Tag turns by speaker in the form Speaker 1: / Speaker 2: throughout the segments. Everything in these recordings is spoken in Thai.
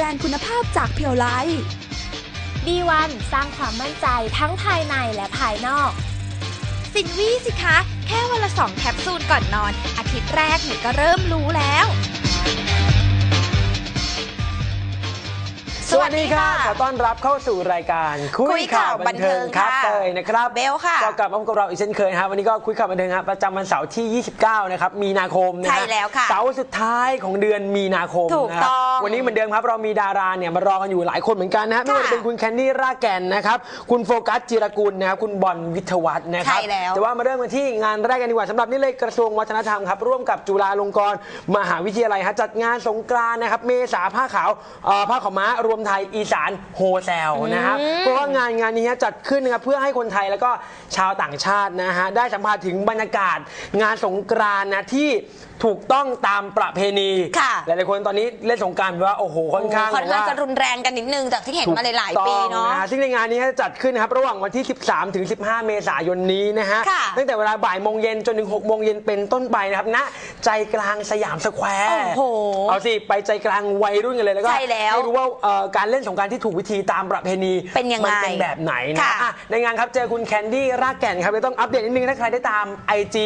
Speaker 1: รนด์คุณภาพจากเพียวไล
Speaker 2: B1 สร้างความมั่นใจทั้งภายในและภายนอก
Speaker 3: สินวี่สิคะ แค่วันละสองแคปซูลก่อนนอน อาทิตย์แรกหนูก็เริ่มรู้แล้ว
Speaker 4: วัสดีค่ะ ขอต้อนรับเข้าสู่รายการคุยข่าวบันเทิงครับ
Speaker 3: คุยข่าวบันเทิงค่ะ
Speaker 4: เตยนะครับ
Speaker 3: เบลค่ะ
Speaker 4: ก็กลับมาพบกับเราอีกเช่นเคยนะครับวันนี้ก็คุยข่าวบันเทิงครับประจำวันเสาร์ที่ 29 นะครับ มีนาคมนะฮะ
Speaker 3: ใช่แล้วค่ะ
Speaker 4: เสาร์สุดท้ายของเดือนมีนาคม
Speaker 3: ถูก
Speaker 4: นะครับ
Speaker 3: ต้อง
Speaker 4: วันนี้เหมือนเดิมครับเรามีดาราเนี่ยมารอกันอยู่หลายคนเหมือนกันนะฮะไม่ว่าจะเป็นคุณแคนดี้รากแก่นนะครับคุณโฟกัสจิรกุลนะครับคุณบอลวิทยวัฒน์นะครับ
Speaker 3: ใช่แล้ว
Speaker 4: แต่ว่ามาเริ่มกันที่งานแรกกันดีกว่าสำหรับนี่เลยกระทรวงวัฒนธรรมครับร่วมกับจุฬาลงกรณ์มหาวิทยาลัยฮะจัดงานสงกรานต์นะครับเมษาผ้าขาวเอ่อผ้าขาวม้ารวมไทยอีสานโฮแซลนะครับเพราะว่างานงานนี้ฮะจัดขึ้นนะครับเพื่อให้คนไทยแล้วก็ชาวต่างชาตินะฮะได้สัมผัสถึงบรรยากาศ งานสงกรานต์นะที่ถูกต้องตามประเพณี
Speaker 3: ค่ะ
Speaker 4: หลายๆคนตอนนี้เล่นสงกรารว่าโอ้โหค่อนข้าง
Speaker 3: ค่อนข้าง
Speaker 4: แบบ
Speaker 3: จะ
Speaker 4: ว่า
Speaker 3: รุนแรงกันนิดนึงจากที่เห็นมาหลายๆปี
Speaker 4: ถูกต้อง
Speaker 3: เนาะ
Speaker 4: ฮซึ่งในงานนี้จะจัดขึ้นนะครับระหว่างวันที่ 13 ถึง 15 เมษายนนี้นะฮะ
Speaker 3: ค่ะ
Speaker 4: ตั้งแต่เวลาบ่ายโมงเย็นจนถึง6โมงเย็นเป็นต้นไปนะครับณใจกลางสยามสแควร์
Speaker 3: โอ้โห
Speaker 4: เอาสิไปใจกลางวัยรุ่นกันเลยแล้วก็
Speaker 3: ใช่แล้ว
Speaker 4: ให้รู้ว่าเอ่อการเล่นสงกรารที่ถูกวิธีตามประเพณี
Speaker 3: เป็นยังไง
Speaker 4: มัเป็นแบบไหนนะ
Speaker 3: ค่ะ
Speaker 4: อะในงานครับเจอคุณแคนดี้รากแก่นครับเลยต้องอัปเดตนิดนึงถ้าใครได้ตาม IG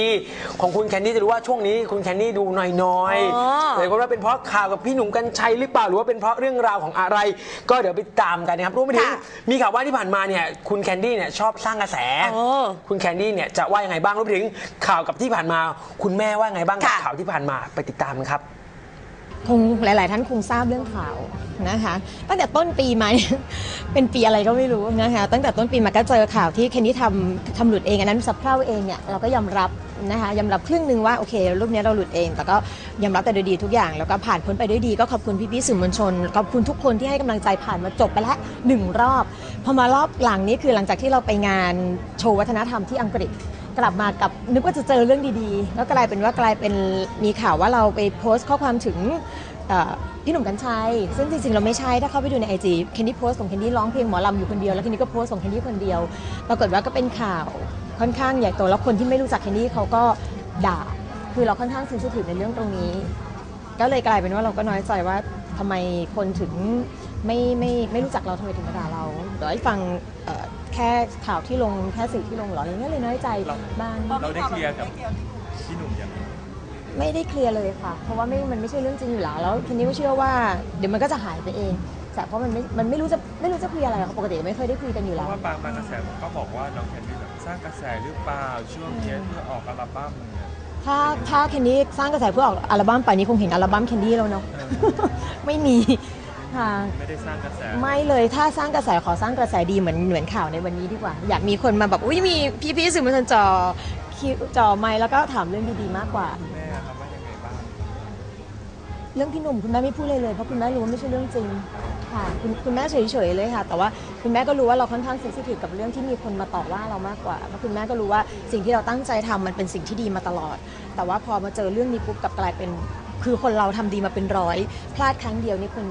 Speaker 4: ของคุณแคนดี้จะรู้ว่าช่วงนี้คุณแคนดี้ดูน้อย
Speaker 3: อ๋อ
Speaker 4: ๆเลยว่าเป็นเพราะข่าวกับพี่หนุ่มกัญชัยหรือเปล่าหรือว่าเป็นเพราะเรื่องราวของอะไร ก็เดี๋ยวไปตามกันนะครับรวมไปถึง
Speaker 3: ค่ะ
Speaker 4: มีข่าวว่าที่ผ่านมาเนี่ยคุณแคนดี้เนี่ยชอบสร้างกระแส
Speaker 3: โอ้
Speaker 4: คุณแคนดี้เนี่ยจะว่ายังไงบ้างรวมไปถึงข่าวกับที่ผ่านมา คุณแม่ว่ายังไงบ้างกับ
Speaker 3: ค่ะ
Speaker 4: ข่าวที่ผ่านมาไปติดตามกันครับ
Speaker 5: คงหลาย ๆ ท่านคงทราบเรื่องข่าวนะคะ ตั้งแต่ต้นปีมาเป็นปีอะไรก็ไม่รู้นะคะ ตั้งแต่ต้นปีมาก็เจอข่าวที่เคนนี่ทำทำหลุดเองอันนั้นสับเพร่าเองเนี่ยเราก็ยอมรับนะคะยอมรับครึ่งหนึ่งว่าโอเครูปเนี้ยเราหลุดเอง แต่ก็ยอมรับแต่โดยดีทุกอย่าง แล้วก็ผ่านพ้นไปด้วยดีก็ขอบคุณพี่ๆสื่อมวลชนขอบคุณทุกคนที่ให้กำลังใจผ่านมาจบไปแล้วหนึ่งรอบพอมารอบหลังนี้คือหลังจากที่เราไปงานโชว์วัฒนธรรมที่อังกฤษ กลับมากับนึกว่าจะเจอเรื่องดีๆ แล้วกลายเป็นว่ากลายเป็นมีข่าวว่าเราไปโพสต์ข้อความถึงพี่หนุ่มกัญชัย ซึ่งจริงๆ เราไม่ใช่ถ้าเข้าไปดูในไอจีเคนดี้โพสต์ของเคนดี้ร้องเพลงหมอลำอยู่คนเดียวแล้วเคนดี้ก็โพสต์ของเคนดี้คนเดียว ปรากฏว่าก็เป็นข่าวค่อนข้างใหญ่โตแล้วคนที่ไม่รู้จักเคนดี้เขาก็ด่า คือเราค่อนข้างซินซิทีฟในเรื่องตรงนี้ ก็เลยกลายเป็นว่าเราก็น้อยใจว่าทำไมคนถึงไม่ไม่ไม่รู้จักเราทำไมถึงมาด่าเราเดี๋ยวให้ฟัง แค่ข่าวที่ลงแค่สื่อที่ลงเหรออะไรเงี้ยเลยน้อยใจบ้าง
Speaker 6: เราได้เคลียร์กับพี่หนุ่มยังไง
Speaker 5: ไม่ได้เคลียร์เลยค่ะ เพราะว่าไม่มันไม่ใช่เรื่องจริงอยู่แล้วแล้วทีนี้ก็เชื่อว่าเดี๋ยวมันก็จะหายไปเองแต่เพราะมันไม่มันไม่รู้จะไม่รู้จะคุยอะไรเขาปกติไม่เคยได้คุยกันอยู่
Speaker 6: เพ
Speaker 5: แล้ว
Speaker 6: ราะว่าบางบางกระแสผมก็บอกว่าน้องแคนดี้แบบสร้างกระแสหรือเปล่าช่วงเนี้ยเพื่อออกอัลบั้มเนี่ย
Speaker 5: ถ้าถ้าแคนดี้สร้างกระแสเพื่อออกอัลบั้มไปนี้คงเห็นอัลบั้มแคนดี้แล้วเนาะ ไม่มี ค่ะ
Speaker 6: ไม่ได้สร้างกระแส
Speaker 5: ไม่เลยถ้าสร้างกระแสขอสร้างกระแสดีเหมือนเหมือนข่าวในวันนี้ดีกว่า อยากมีคนมาแบบอุ้ยมีพี่ๆสื่อมวลชนจอคิวจอไมค์แล้วก็ถามเรื่องดีๆมากกว่า
Speaker 6: แม่ครับว่ายังไงบ้าง
Speaker 5: เรื่องพี่หนุ่มคุณแม่ไม่พูดเลยเลยเพราะคุณแม่รู้ว่าไม่ใช่เรื่องจริงค่ะคุณคุณแม่เฉยๆเลยค่ะ แต่ว่าคุณแม่ก็รู้ว่าเราค่อนข้างเซนซิทีฟกับเรื่องที่มีคนมาต่อว่าเรามากกว่าเพราะคุณแม่ก็รู้ว่าสิ่งที่เราตั้งใจทำมันเป็นสิ่งที่ดีมาตลอด แต่ว่าพอมาเจอเรื่องนี้ปุ๊บกลับกลายเป็น คือคนเราทำดีมาเป็นร้อย พลาดครั้งเดียวนี่คน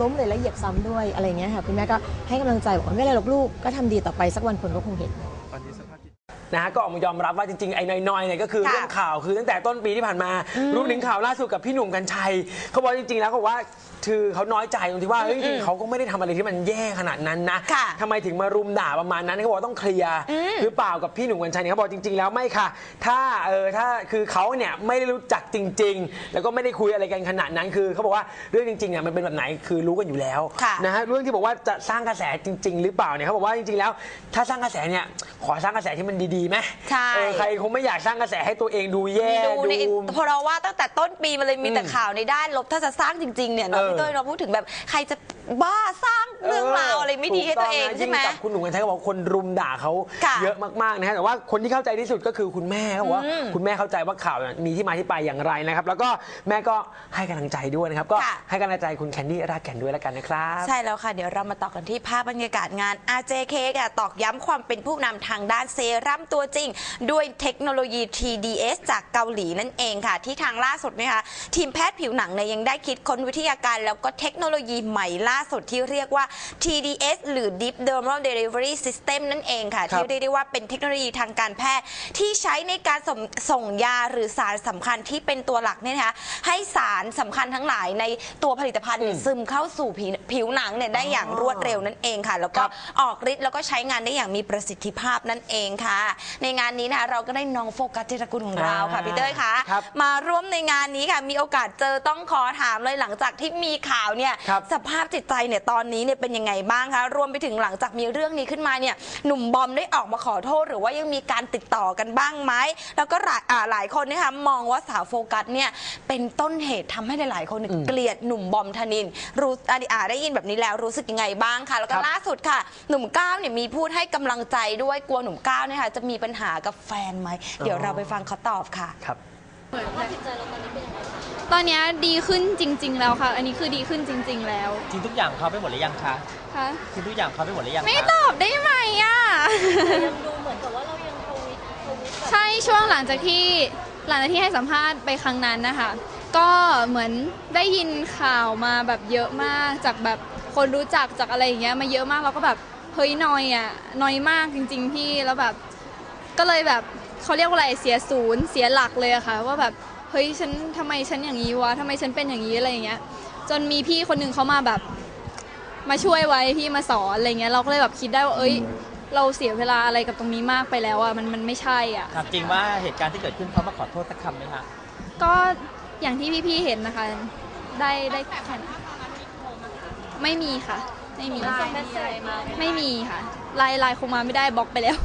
Speaker 5: ล้มเลยแล้วเหยียบซ้ำด้วยอะไรเงี้ยค่ะคุณแม่ก็ให้กำลังใจบอกว่าไม่เป็นไรหรอกลูกก็ทำดีต่อไปสักวันคนก็คงเห็น
Speaker 6: ตอ นนี้สภาพจิต
Speaker 4: นะฮะก็ออกมายอมรับว่าจริงๆไอ้น้อยๆเนี่ยก็คือ
Speaker 3: ค่ะ
Speaker 4: เรื่องข่าวคือตั้งแต่ต้นปีที่ผ่านมารู้ถึงข่าวล่าสุดกับพี่หนุ่มกัญชัยเขาบอกจริงๆแล้วเขาบอกว่าคือเขาน้อยใจตรงที่ว่าเฮ้ยจริงๆเขาก็ไม่ได้ทำอะไรที่มันแย่ขนาดนั้นนะ
Speaker 3: ค่ะ
Speaker 4: ทำไมถึงมารุมด่าประมาณนั้นเขาบอกว่าต้องเคลียร์หรือเปล่ากับพี่หนุ่มกัญชัยเนี่ยเขาบอกจริง ๆแล้วไม่ค่ะ ถ้าเออถ้าคือเขาเนี่ยไม่ได้รู้จักจริง ๆ แล้วก็ไม่ได้คุยอะไรกันขนาดนั้นคือเขาบอกว่าเรื่องจริงๆเนี่ยมันเป็นแบบไหนคือรู้กันอยู่แล้ว
Speaker 3: ค่ะ
Speaker 4: นะฮะเรื่องที่บอกว่าจะสร้างกระแสจริง ๆ หรือเปล่าเนี่ยเขาบอกว่าจริงๆแล้ว ถ้าสร้างกระแสเนี่ยขอสร้างกระแสที่มันดีๆไหม
Speaker 3: ใช่
Speaker 4: เออใครคงไม่อยากสร้างกระแสให้ตัวเองดูแย่
Speaker 3: ดูในเพราะเราว่าตั้งแต่ต้นปีมันเลยมีแต่ข่าวในด้านลบถ้าจะสร้างจริงๆเนี่ยเนาะ
Speaker 4: เออ
Speaker 3: พี่เต้ยเราพูดถึงแบบใครจะบ้าสร้างเรื่องราวอะไรไม่ดีให้ตัวเอง
Speaker 4: ถูกนะ
Speaker 3: ใช่ไหม
Speaker 4: ยิ่กับคุณหนุ่มกัญชัยก็บอกว่าคนรุมด่าเขา
Speaker 3: ค่ะ
Speaker 4: เยอะมากๆนะฮะแต่ว่าคนที่เข้าใจที่สุดก็คือคุณแม่เขาบอกว่า
Speaker 3: อืม
Speaker 4: คุณแม่เข้าใจว่าข่าวเนี่ยมีที่มาที่ไปอย่างไรนะครับ แล้วก็แม่ก็ให้กำลังใจด้วยนะครับ ก็
Speaker 3: ค่ะ
Speaker 4: ให้กำลังใจคุณแคนดี้รากแก่นด้วยแล้วกันนะครับ
Speaker 3: ใช่แล้วค่ะ เดี๋ยวเรามาต่อกันที่ภาพบรรยากาศงาน RJK ค่ะตอกย้ำความเป็นผู้นำทางด้านเซรั่ม
Speaker 7: ตัวจริง ด้วยเทคโนโลยี TDS จากเกาหลีนั่นเองค่ะ ที่ทางล่าสุดนะคะทีมแพทย์ผิวหนังเนี่ยยังได้คิดค้นวิทยาการ แล้วก็เทคโนโลยีใหม่ล่าสุดที่เรียกว่า TDS หรือ Deep Dermal Delivery System นั่นเองค่ะ
Speaker 4: ครับ
Speaker 7: ที่เรียกได้ว่าเป็นเทคโนโลยีทางการแพทย์ที่ใช้ในการส่งส่งยาหรือสารสำคัญที่เป็นตัวหลักเนี่ยนะคะให้สารสำคัญทั้งหลายในตัวผลิตภัณฑ์เนี่ยซึมเข้าสู่ผิวผิวหนังเนี่ยได้อย่างรวดเร็วนั่นเองค่ะ แล้วก็
Speaker 4: ครับ
Speaker 7: ออกฤทธิ์แล้วก็ใช้งานได้อย่างมีประสิทธิภาพนั่นเองค่ะในงานนี้นะคะเราก็ได้น้องโฟกัสเจตกุลของเราค่ะ
Speaker 4: อ่า
Speaker 7: พี่เต้ยค่ะ
Speaker 4: ครับ
Speaker 7: มาร่วมในงานนี้ค่ะ มีโอกาสเจอต้องขอถามเลยหลังจากที่มีข่าวเนี่ย
Speaker 4: ครับ
Speaker 7: สภาพจิตใจเนี่ยตอนนี้เนี่ยเป็นยังไงบ้างคะรวมไปถึงหลังจากมีเรื่องนี้ขึ้นมาเนี่ยหนุ่มบอมได้ออกมาขอโทษ หรือว่ายังมีการติดต่อกันบ้างไหมแล้วก็หลายอ่าหลายคนนะคะมองว่าสาวโฟกัสเนี่ยเป็นต้นเหตุทำให้หลายๆคนเนี่ยเกลียดหนุ่มบอมธนิน รู้อ่าอ่าได้ยินแบบนี้แล้วรู้สึกยังไงบ้างคะแล้วก็
Speaker 4: ครับ
Speaker 7: ล่าสุดค่ะ หนุ่มก้าวเนี่ยมีพูดให้กำลังใจด้วยกลัวหนุ่มก้าวเนี่ยค่ะจะมีปัญหากับแฟนไหม เดี๋ยวเราไปฟังเขาตอบค่ะ
Speaker 4: ครับ
Speaker 8: ตอนเนี้ยดีขึ้นจริง ๆ แล้วค่ะ อันนี้คือดีขึ้นจริง ๆ แล้ว
Speaker 9: จริงทุกอย่างเขาไปหมดหรือยังคะ
Speaker 8: ค่ะ
Speaker 9: จริงทุกอย่างเขาไปหมดหรือยัง
Speaker 8: ไม่
Speaker 9: คะ
Speaker 8: ตอบได้ไหมอะใช่ช่วงหลังจากที่หลังจากที่ให้สัมภาษณ์ไปครั้งนั้นนะคะ ก็เหมือนได้ยินข่าวมาแบบเยอะมากจากแบบคนรู้จักจากอะไรอย่างเงี้ยมาเยอะมากเราก็แบบเฮ้ยนอยอะนอยมากจริง ๆ พี่แล้วแบบ ก็เลยแบบเขาเรียกว่าอะไรเสียศูนย์เสียหลักเลยอะค่ะ ว่าแบบเฮ้ยฉันทำไมฉันอย่างนี้วะทำไมฉันเป็นอย่างนี้อะไรอย่างเงี้ย จนมีพี่คนหนึ่งเขามาแบบมาช่วยไว้พี่มาสอนอะไรเงี้ยเราก็เลยแบบคิดได้ว่าเอ้ย เราเสียเวลาอะไรกับตรงนี้มากไปแล้วอะมันมันไม่ใช่อะ
Speaker 9: ถามจริงว่าเหตุการณ์ที่เกิดขึ้นเขามาขอโทษสักคำไหมคะ
Speaker 8: ก็อย่างที่พี่ๆเห็นนะคะ ได้ได้แค่นั้นไม่มีค่ะ ไม่มี ไม่มีค่ะไลน์ไลน์คงมาไม่ได้บล็อกไปแล้ว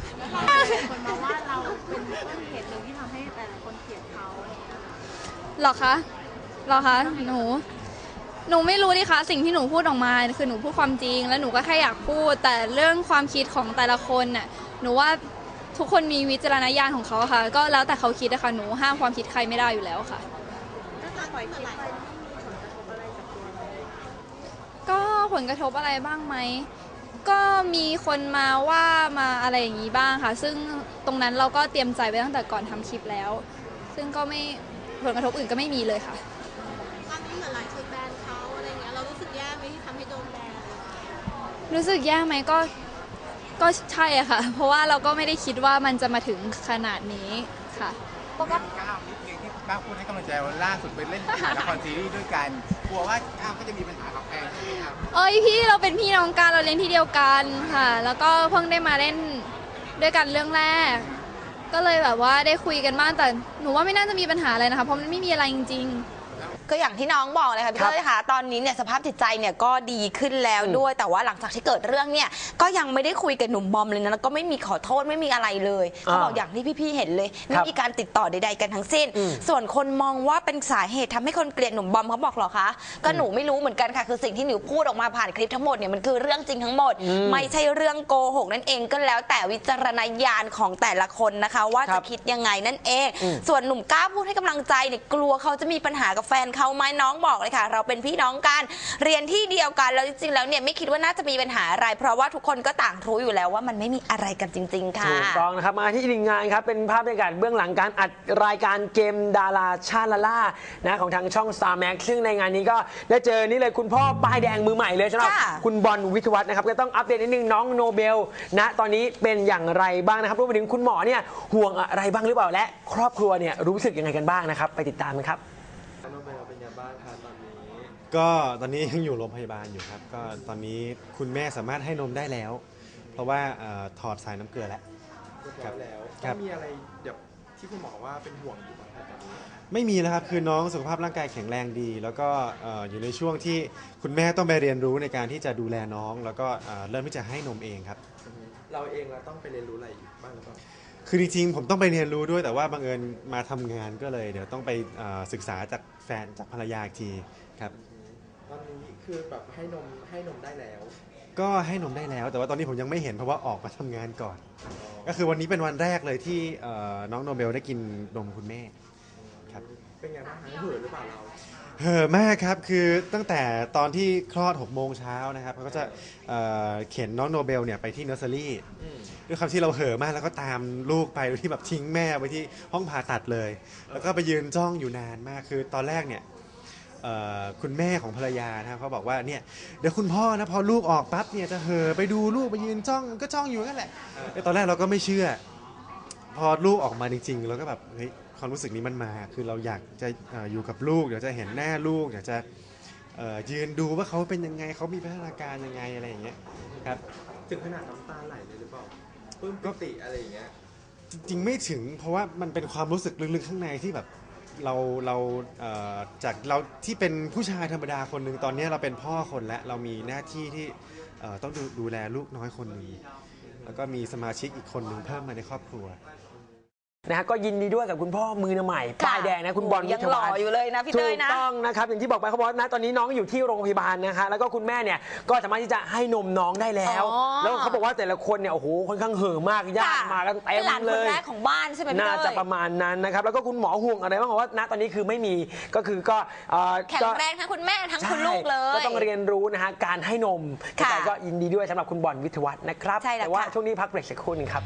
Speaker 8: หรอคะหรอคะหนู หนูไม่รู้ดิคะ สิ่งที่หนูพูดออกมาคือหนูพูดความจริง แล้วหนูก็แค่อยากพูด แต่เรื่องความคิดของแต่ละคนน่ะหนูว่าทุกคนมีวิจารณญาณของเขาค่ะ ก็แล้วแต่เขาคิดนะคะหนูห้ามความคิดใครไม่ได้อยู่แล้วค่ะก็ผลกระทบอะไรบ้างไหม ก็มีคนมาว่ามาอะไรอย่างนี้บ้างค่ะ ซึ่งตรงนั้นเราก็เตรียมใจไว้ตั้งแต่ก่อนทำคลิปแล้ว ซึ่งก็ไม่ผลกระทบอื่นก็ไม่มีเลยค่ะ
Speaker 10: ตอนนี้เหมือนหลายคนแบนเขาอะไรเงี้ยเรารู้สึกแย่ไหมที่ทำให้โดนแบน
Speaker 8: รู้สึกแย่ไหมก็ก็ใช่อะค่ะ เพราะว่าเราก็ไม่ได้คิดว่ามันจะมาถึงขนาดนี้ค่ะ
Speaker 11: ก้าวนิดนึง้าพูดให้กำลังใจว่าล่าสุดไปเล่นละครซีรีส์ด้วยกันกลัวว่าอ้าวก็จะมีปัญหากับแฟนใช่ไหมครับ
Speaker 8: เอ้ยพี่เราเป็นพี่น้องกันเราเล่นที่เดียวกันค่ะ แล้วก็เพิ่งได้มาเล่นด้วยกันเรื่องแรก ก็เลยแบบว่าได้คุยกันบ้างแต่หนูว่าไม่น่าจะมีปัญหาอะไรนะคะเพราะมันไม่มีอะไรจริง ๆ
Speaker 7: ก็อย่างที่น้องบอกเลยค่ะพี่
Speaker 4: ครับ
Speaker 7: เต้ยค่ะตอนนี้เนี่ยสภาพจิตใจเนี่ยก็ดีขึ้นแล้วด้วยแต่ว่าหลังจากที่เกิดเรื่องเนี่ยก็ยังไม่ได้คุยกับหนุ่มบอมเลยนะแล้วก็ไม่มีขอโทษไม่มีอะไรเลยเขาบอกอย่างที่พี่ๆเห็นเลยไม่มีการติดต่อใดๆกันทั้งสิ้น
Speaker 4: อืม
Speaker 7: ส่วนคนมองว่าเป็นสาเหตุทำให้คนเกลียดหนุ่มบอมเขาบอกเหรอคะก็หนูไม่รู้เหมือนกันค่ะ คือสิ่งที่หนูพูดออกมาผ่านคลิปทั้งหมดเนี่ยมันคือเรื่องจริงทั้งหมด
Speaker 4: อืม
Speaker 7: ไม่ใช่เรื่องโกหกนั่นเองก็แล้วแต่วิจารณญาณของแต่ละคนนะคะ ว่า
Speaker 4: ครั
Speaker 7: จะ
Speaker 4: บ
Speaker 7: คิดยังไงนั่นเอง
Speaker 4: อืม
Speaker 7: ส่วนหนุ่มก้าวพูดให้กำลังใจเนี่ยกลัวเขาจะมีปัญหากับแฟนเขาไหมน้องบอกเลยค่ะ เราเป็นพี่น้องกันเรียนที่เดียวกันแล้วจริงๆแล้วเนี่ยไม่คิดว่าน่าจะมีปัญหาอะไร เพราะว่าทุกคนก็ต่างรู้อยู่แล้วว่ามันไม่มีอะไรกันจริง ๆ ค่ะ
Speaker 4: ถูกต้องนะครับมาที่อีกหนึ่งงานครับเป็นภาพบรรยากาศเบื้องหลังการอัดรายการเกมดาราชาลาล่านะของทางช่อง Star Max ซึ่งในงานนี้ก็ได้เจอนี่เลยคุณพ่อป้ายแดงมือใหม่เลยสำหรับ
Speaker 7: ค่ะ
Speaker 4: คุณบอลวิทยวัฒน์นะครับก็ต้องอัปเดตนิดนึงน้องโนเบลนะตอนนี้เป็นอย่างไรบ้างนะครับรวมไปถึงคุณหมอเนี่ยห่วงอะไรบ้างหรือเปล่าและ ครอบครัวเนี่ยรู้สึกยังไงกันบ้างนะครับ ไปติดตามกันครับ
Speaker 12: ก็ตอนนี้ยังอยู่โรงพยาบาลอยู่ครับ ก็ตอนนี้คุณแม่สามารถให้นมได้แล้ว เพราะว่าเอ่อถอดสายน้ำเกลือแล้วครับ
Speaker 6: แล้ว
Speaker 12: ครับ
Speaker 6: มีอะไรเดี๋ยวที่คุณหมอว่าเป็นห่วงอยู่บ้างครับตอนนี้
Speaker 12: ไม่มีแล้วครับ คือน้องสุขภาพร่างกายแข็งแรงดี แล้วก็เอ่ออยู่ในช่วงที่คุณแม่ต้องไปเรียนรู้ในการที่จะดูแลน้อง แล้วก็เอ่อเริ่มที่จะให้นมเองครับ
Speaker 6: เราเองเราต้องไปเรียนรู้อะไรอีกบ้างหรือเปล่า
Speaker 12: คือจริงๆผมต้องไปเรียนรู้ด้วยแต่ว่าบังเอิญมาทำงานก็เลย เดี๋ยวต้องไปเอ่อศึกษาจากแฟ นจากภรรยาอีกทีครับ
Speaker 6: ตอนนี้คือแบบให้นมให้นมได้แล้ว
Speaker 12: ก็ให้นมได้แล้ว แต่ว่าตอนนี้ผมยังไม่เห็นเพราะว่าออกมาทำงานก่อน ก็คือวันนี้เป็นวันแรกเลยที่เอ่อน้องโนเบลได้กินนมคุณแม่ ครับ
Speaker 6: เป็นไงบ้างหายเหือหรือเปล่าเรา
Speaker 12: เหอะมากครับคือตั้งแต่ตอนที่คลอด6โมงเช้านะครับเขาก็จะเอ่อเข็นน้องโนเบลเนี่ยไปที่เนอร์เซอรี่ด้วยความที่เราเห่อะมากแล้วก็ตามลูกไปโดยที่แบบทิ้งแม่ไว้ที่ห้องผ่าตัดเลย แล้วก็ไปยืนจ้องอยู่นานมากคือตอนแรกเนี่ยเอ่อคุณแม่ของภรรยานะครับเขาบอกว่าเนี่ยเดี๋ยวคุณพ่อนะพอลูกออกปั๊บเนี่ยจะเห่อะไปดูลูกไปยืนจ้องก็จ้องอยู่นั่นแหละแต่ตอนแรกเราก็ไม่เชื่อ พอลูกออกมาจริง ๆ เราก็แบบเฮ้ย ความรู้สึกนี้มันมา คือเราอยากจะเอ่ออยู่กับลูก เดี๋ยวจะเห็นหน้าลูก อยากจะเอ่อยืนดูว่าเขาเป็นยังไงเขามีพัฒนาการยังไงอะไรอย่างเงี้ยครับ
Speaker 13: ถึงขนาดน้ำตาไหลเลยหรือเปล่าปลื้มปิติอะไรอย่างเงี้ย
Speaker 12: จริงๆไม่ถึงเพราะว่ามันเป็นความรู้สึกลึกๆข้างในที่แบบเราเราเอ่อจากเราที่เป็นผู้ชายธรรมดาคนหนึ่งตอนนี้เราเป็นพ่อคนแล้วเรามีหน้าที่ที่เอ่อต้องดูดูแลลูกน้อยคนหนึ่งแล้วก็มีสมาชิกอีกคนหนึ่งเพิ่มมาในครอบครัว
Speaker 4: นะฮะก็ยินดีด้วยกับคุณพ่อมือใหม่ป้ายแดงนะคุณบอล
Speaker 7: ยัง
Speaker 4: วิท
Speaker 7: หล่อ
Speaker 4: วัฒน์
Speaker 7: อยู่เลยนะพี่เต้ยนะ
Speaker 4: ถูกต้องนะครับอย่างที่บอกไปเขาบอกว่านะตอนนี้น้องอยู่ที่โรงพยาบาลนะคะแล้วก็คุณแม่เนี่ยก็สามารถที่จะให้นมน้องได้แล้ว
Speaker 7: อ๋อ
Speaker 4: แล้วเขาบอกว่าแต่ละคนเนี่ยโอ้โหค่อนข้างเห่อะมากญาติ
Speaker 7: ค่ะ
Speaker 4: มากันเต็
Speaker 7: เป็น
Speaker 4: ม
Speaker 7: หลาน
Speaker 4: เล
Speaker 7: คน
Speaker 4: ย
Speaker 7: แรกของบ้านใช่ไหมพี่
Speaker 4: น่า
Speaker 7: เต้ย
Speaker 4: จะประมาณนั้นนะครับแล้วก็คุณหมอห่วงอะไรบ้างบอกว่าณตอนนี้คือไม่มีก็คือก็เอ่อ
Speaker 7: แข็ง
Speaker 4: ก็
Speaker 7: แรงทั้งคุณแม่ทั้ง
Speaker 4: ใช่
Speaker 7: คุณลูกเลย
Speaker 4: ก็ต้องเรียนรู้นะฮะการให้นม
Speaker 7: ค่ะ
Speaker 4: แต่ก็ยินดีด้วยสำหรับคุณบอลวิทยวัฒน์นะครับ
Speaker 7: ใช่แล้ว
Speaker 4: แต่ว่า
Speaker 7: ค่ะ
Speaker 4: ช่วงนี้พักเบรกสักครู่หนึงครับ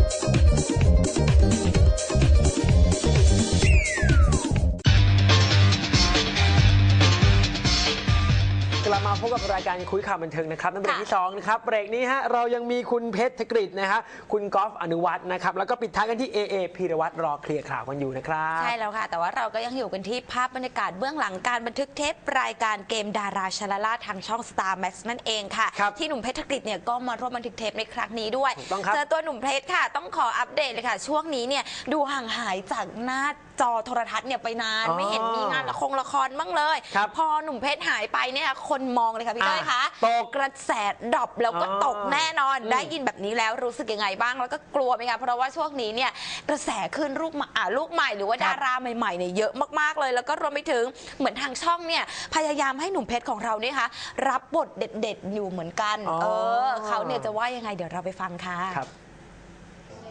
Speaker 4: ลับมาพบกับรายการคุยข่าวบันเทิงนะครับในเบรกที่สองนะครับเบรกนี้ฮะเรายังมีคุณเพชรธกฤษนะฮะคุณกอล์ฟอนุวัฒน์นะครับแล้วก็ปิดท้ายกันที่ AA พีรวัตรรอเคลียร์ข่าวกันอยู่นะครับ
Speaker 7: ใช่แล้วค่ะ แต่ว่าเราก็ยังอยู่กันที่ภาพบรรยากาศเบื้องหลังการบันทึกเทปรายการเกมดาราชาลาล่าทางช่อง Star Max นั่นเองค่ะ ที่หนุ่มเพชรธกฤษเนี่ยก็มาร่วมบันทึกเทปในครั้งนี้ด้วย
Speaker 4: ถูกต้องครับ
Speaker 7: เจอตัวหนุ่มเพชรค่ะ ต้องขออัปเดตเลยค่ะ ช่วงนี้เนี่ยดูห่างหายจากหน้า จอโทรทัศน์เนี่ยไปนาน
Speaker 4: อ๋อ
Speaker 7: ไม่เห็นมีงานละครละครบ้างเลย
Speaker 4: ครับ
Speaker 7: พอหนุ่มเพชรหายไปเนี่ยคนมองเลยค่ะพี่เต้ยคะ
Speaker 4: ตก
Speaker 7: กระแสดรอปแล้วก็
Speaker 4: อ๋อ
Speaker 7: ตกแน่นอน
Speaker 4: อืม
Speaker 7: ได้ยินแบบนี้แล้วรู้สึกยังไงบ้าง แล้วก็กลัวไหมคะเพราะว่าช่วงนี้เนี่ยกระแสขึ้นลูกใหม่อ่าลูกใหม่หรือว่าดาราใหม่ๆเนี่ยเยอะมากๆเลย แล้วก็รวมไปถึงเหมือนทางช่องเนี่ยพยายามให้หนุ่มเพชรของเราเนี่ยค่ะรับบทเด็ดๆอยู่เหมือนกัน
Speaker 4: อ๋อ
Speaker 7: เออเขาเนี่ยจะว่ายังไงเดี๋ยวเราไปฟังค่ะ
Speaker 4: ครับ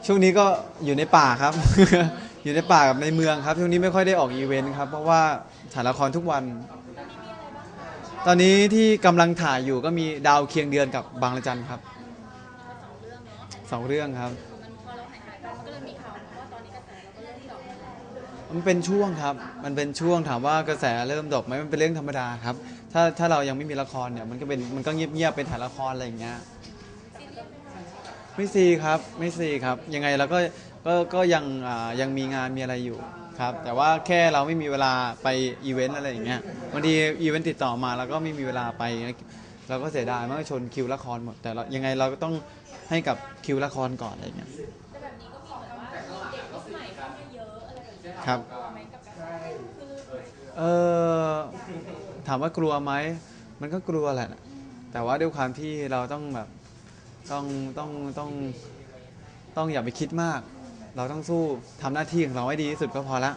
Speaker 14: ช่วงนี้ก็อยู่ในป่าครับ อยู่ในป่ากับในเมืองครับ ช่วงนี้ไม่ค่อยได้ออกอีเวนต์ครับ เพราะว่าถ่ายละครทุกวัน ตอนนี้ที่กำลังถ่ายอยู่ก็มีดาวเคียงเดือนกับบางระจันครับสองเรื่องครับ มันเป็นช่วงครับ มันเป็นช่วงถามว่ากระแสเริ่มดรอปไหมมันเป็นเรื่องธรรมดาครับ ถ้าถ้าเรายังไม่มีละครเนี่ยมันก็เป็นมันก็เงียบๆเป็นถ่ายละครอะไรอย่างเงี้ย ไม่ซีครับไม่ซีครับ ยังไงเราก็ก็ก็ยังอ่ายังมีงานมีอะไรอยู่ครับแต่ว่าแค่เราไม่มีเวลาไปอีเวนต์อะไรอย่างเงี้ยบางทีอีเวนต์ติดต่อมาเราก็ไม่มีเวลาไป เราก็เสียดายมันก็ชนคิวละครหมดแต่เรายังไงเราก็ต้องให้กับคิวละครก่อนอะไรอย่างเงี้ยครับเออถามว่ากลัวไหมมันก็กลัวแหละ แต่ว่าด้วยความที่เราต้องแบบ ต้องต้องต้องต้องอย่าไปคิดมาก เราต้องสู้ทำหน้าที่ของเราให้ดีที่สุดก็พอละ